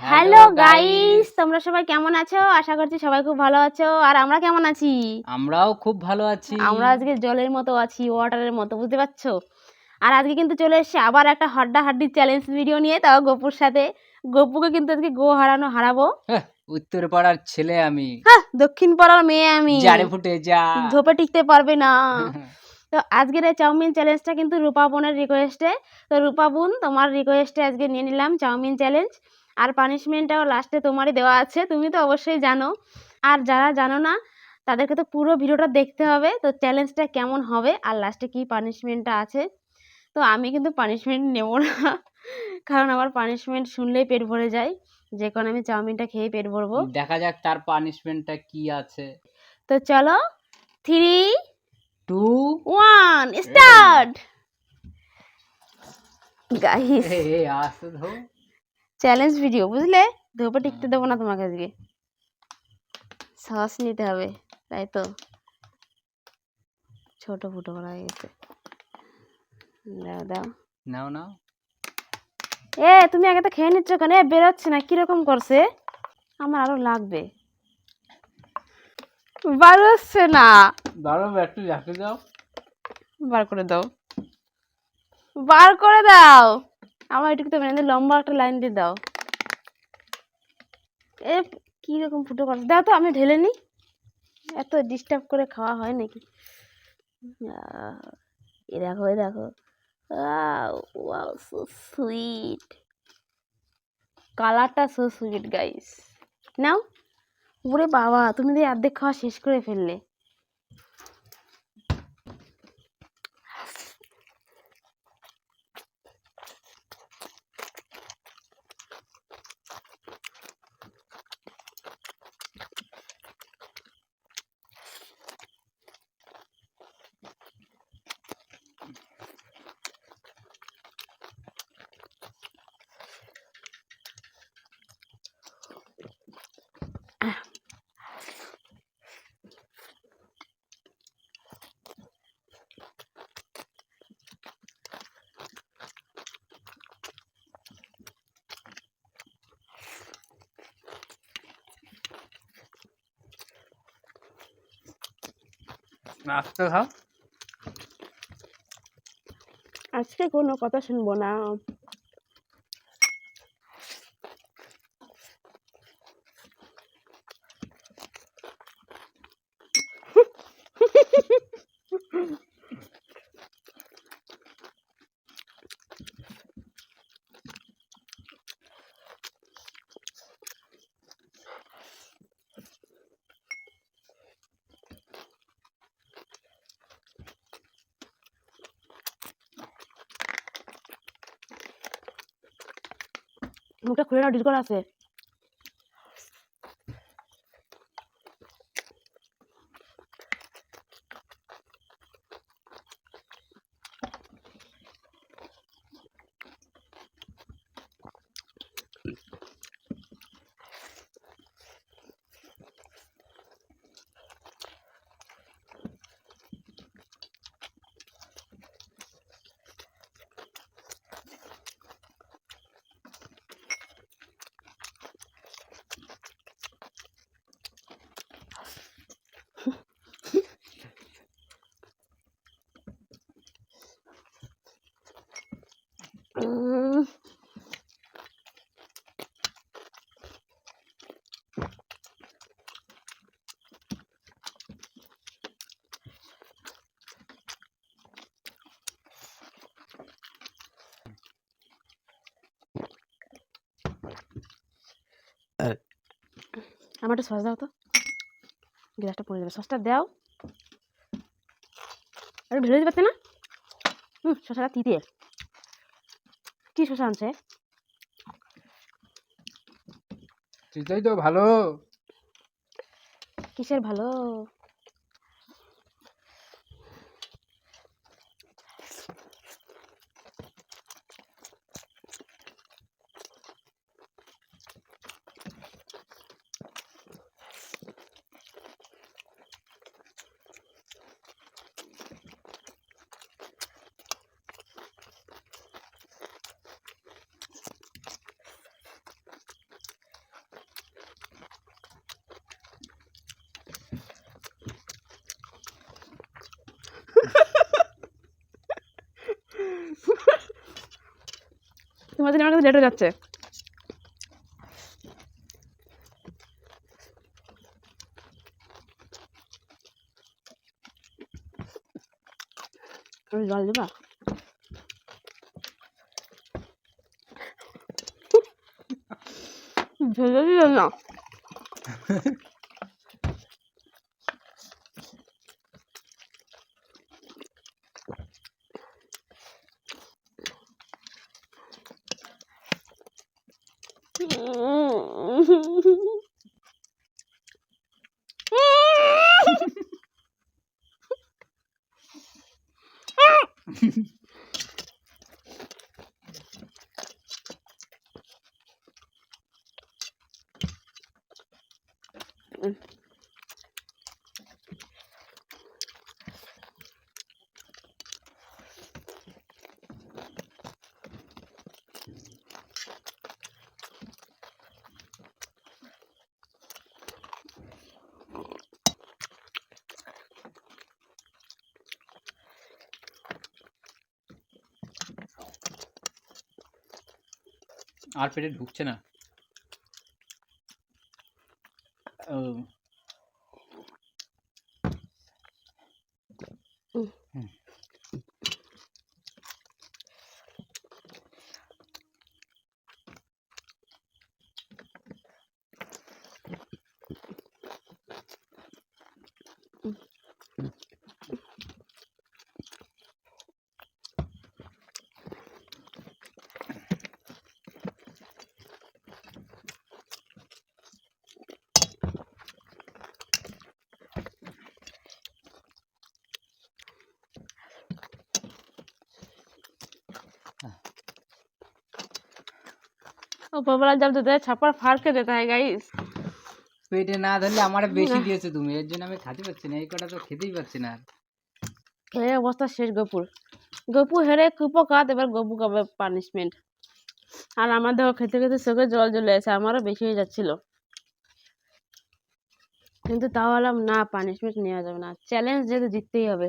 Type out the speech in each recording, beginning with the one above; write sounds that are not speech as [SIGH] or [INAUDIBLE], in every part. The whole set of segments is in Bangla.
হ্যালো গাইস তোমরা সবাই কেমন আছো? আশা করছি সবাই খুব ভালো আছো। আর আমরা কেমন আছি? আমরাও খুব ভালো আছি। আমরা আজকে জলের মতো আছি ওয়াটারের মতো বুঝতে পারছ? আর আজকে কিন্তু চলে এসেছে আবার একটা হাড্ডা হাড্ডি চ্যালেঞ্জ ভিডিও নিয়ে তাও গপুর সাথে। গপুকে কিন্তু আজকে গো হারানো হারাবো। হ্যাঁ, উত্তর পাড়ার ছেলে আমি। হ্যাঁ দক্ষিণ পাড়ার মেয়ে আমি। জারে ফুটে যা। ধোপে টিকতে পারবে না। তো আজকের এই চাউমিন চ্যালেঞ্জটা কিন্তু রূপা বোনের রিকোয়েস্টে তো রূপা বোন তোমার রিকোয়েস্টে আজকে নিয়ে নিলাম চাউমিন চ্যালেঞ্জ আর পানিশমেন্টটাও লাস্টে তোমারই দেওয়া আছে তুমি তো অবশ্যই জানো। আর যারা জানো না তাদেরকে তো পুরো ভিডিওটা দেখতে হবে। তো চ্যালেঞ্জটা কেমন হবে? আর লাস্টে কী পানিশমেন্টটা আছে? তো আমি কিন্তু পানিশমেন্ট নেব না। কারণ আমার পানিশমেন্ট শুনলেই পেট ভরে যায়। যে কারণে আমি চাউমিনটা খেয়ে পেট ভরবো। দেখা যাক তার পানিশমেন্টটা কি আছে। তো চলো three two one start guys challenge video বুঝলে? ধোপে টিকতে দেবো না তোমাকে আজকে। সস নিতে হবে তাই তো? ছোট ফুটো করা হয়ে গেছে। দাও দাও নাও নাও। এ তুমি আগে তো খেয়ে নিচ্ছ কেন? বেরোচ্ছে না কীরকম করছে? আমার আরও লাগবে। বার হচ্ছে না। দাঁড়ো একটু রাখে দাও। বার করে দাও। বার করে দাও। আমার এটুকু তো মেনে লম্বা একটা লাইন দিয়ে দাও। এ কীরকম ফুটো করছে? দাও তো আমি ঢেলে নিই। এত ডিস্টার্ব করে খাওয়া হয় নাকি? এ দেখো এ দেখো। ওয়াও so সুইট কালারটা সো সুইট গাইস নাও ওরে বাবা, তুমি দিয়ে অর্ধেক খাওয়া শেষ করে ফেললে। আজকে কোনো কথা শুনব না। মুখটা খুলে নাও ডিল করা আছে। আমার একটা সস দাও তো। গ্লাসটা পড়ে যাবে সসটা দাও। আর ঢেলে দিতে পারছে না? হুম শশাটা তিতে। কী শশা আনছে? তিতেই তো ভালো। কিসের ভালো? তোমাদের আমার কাছে লেট হয়ে যাচ্ছে। একটু জল দেবা? ঝোল দিল না [LAUGHS] Mm-hmm. আর পেটে ঢুকছে না। ऊपरवाला जब देता है छप्पर फाड़ के देता है गाइस পেটে না ধরলে আমার বেশি না। দিয়েছো তুমি এর জন্য আমি খেতে পারছি না এই কটা তো খেতেই পারছি না আর। খেয়ে অবস্থা শেষ গপুর গপু হেরে কুপকাত এবার গপু কবে পানিশমেন্ট আর আমার দেখো খেতে খেতে চোখে জল চলে এসে আমারও বেশি হয়ে যাচ্ছিল কিন্তু তাও বললাম না পানিশমেন্ট নেওয়া যাবে না চ্যালেঞ্জ যেহেতু জিততেই হবে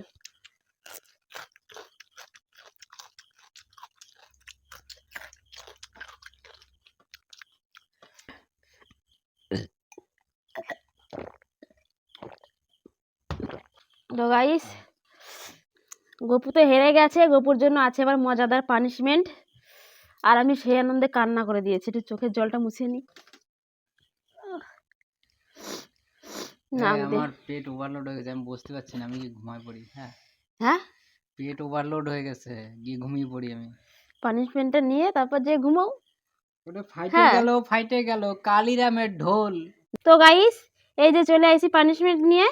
তো গাইস গপু তো হেরে গেছে গপুর জন্য আছে এবার মজাদার পানিশমেন্ট আর আমি সেই আনন্দে কান্না করে দিয়েছি একটু চোখের জলটা মুছিয়ে নি। আমার পেট ওভারলোড হয়ে গেছে আমি বসতে পারছি না আমি গিয়ে ঘুমায় পড়ি হ্যাঁ? হ্যাঁ? পেট ওভারলোড হয়ে গেছে গিয়ে ঘুমিয়ে পড়ি আমি? পানিশমেন্টটা নিয়ে তারপর যে ঘুমাও। ওটা ফাইটে হ্যাঁ। গেল ফাইটে গেল কালিরামের ঢোল। তো গাইস এই যে চলে আসি পানিশমেন্ট নিয়ে।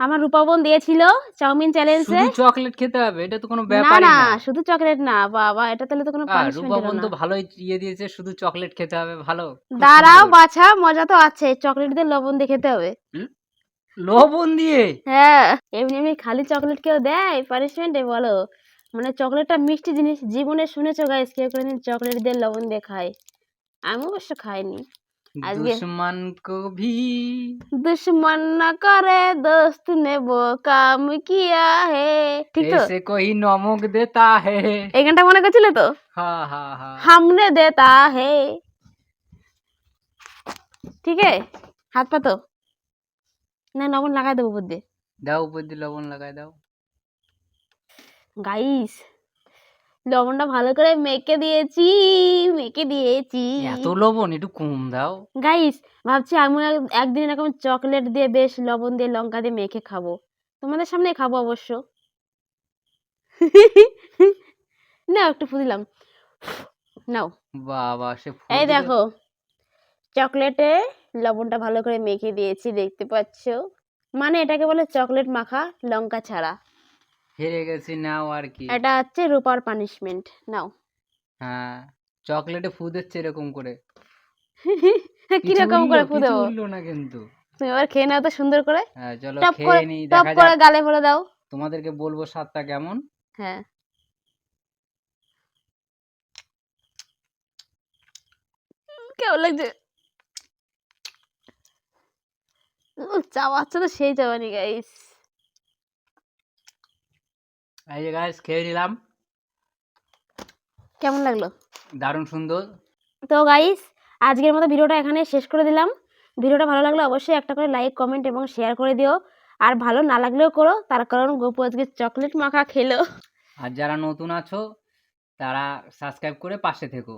আমার রূপাবন দিয়েছিল চাউমিন চ্যালেঞ্জে শুধু চকলেট খেতে হবে এটা তো কোনো না ব্যাপারই না না শুধু চকলেট না বাবা এটা তাহলে তো কোনো পানিশমেন্ট রূপাবন তো ভালোই ইয়ে দিয়েছে শুধু চকলেট খেতে হবে ভালো। দাঁড়াও। বাছা মজা তো আছে চকলেট দিয়ে লবণ দিয়ে খেতে হবে। লবণ দিয়ে? হ্যাঁ এমনি এমনি খালি চকলেট কেউ দেয়? পানিশমেন্টে বলো। মানে চকলেটটা মিষ্টি জিনিস জীবনে শুনেছো গাইস কেউ কোনোদিন চকলেট দিয়ে লবণ দিয়ে খায়। আমি অবশ্য খাইনি। দুশ্মন কো ভি দুশ্মন না করে দোস্ত ने वो काम किया है ঠিক তো ऐसे कोई नमक देता है এই গানটা মনে করছিলে তো हाँ हाँ हाँ हमने देता है ঠিক है হাত পাতো না লবণ লাগাই দেবো বুদ্ধি দাও উপর দিয়ে লবণ লাগাই দাও গাইস লবণটা ভালো করে মেখে দিয়েছি মেখে দিয়েছি। এত লবণ একটু কম দাও। গাইস ভাবছি আমি এক- একদিন এরকম চকলেট দিয়ে বেশ লবণ দিয়ে লঙ্কা দিয়ে মেখে খাব। তোমাদের সামনে খাব অবশ্য। [LAUGHS] না একটু ফুদিলাম নাও। বাবা সে এই দেখো চকলেটে লবণটা ভালো করে মেখে দিয়েছি দেখতে পাচ্ছো? মানে এটাকে বলে চকলেট মাখা লঙ্কা ছাড়া। হেরে গেছি নাও আর কি। এটা হচ্ছে রূপার পানিশমেন্ট নাও। হ্যাঁ চকলেটে ফু দিচ্ছে এরকম করে। [LAUGHS] কীরকম করে ফু দেবো? উঠল না কিন্তু। তুমি এবার খেয়ে নাও তো সুন্দর করে। হ্যাঁ চলো টপ খেয়ে নি টপ দেখা করে গালে ভরে দাও। তোমাদেরকে বলব স্বাদটা কেমন। হ্যাঁ। কেমন লাগছে? চাবাচ্ছে তো সেই চাবানি গাইস এই যে গাইস খেয়ে নিলাম কেমন লাগল? দারুণ সুন্দর। তো গাইস আজকের মতো ভিডিওটা এখানে শেষ করে দিলাম। ভিডিওটা ভালো লাগলে অবশ্যই একটা করে লাইক কমেন্ট এবং শেয়ার করে দিও। আর ভালো না লাগলেও করো তার কারণ গোপু আজকে চকলেট মাখা খেলো। আর যারা নতুন আছো তারা সাবস্ক্রাইব করে পাশে থেকো।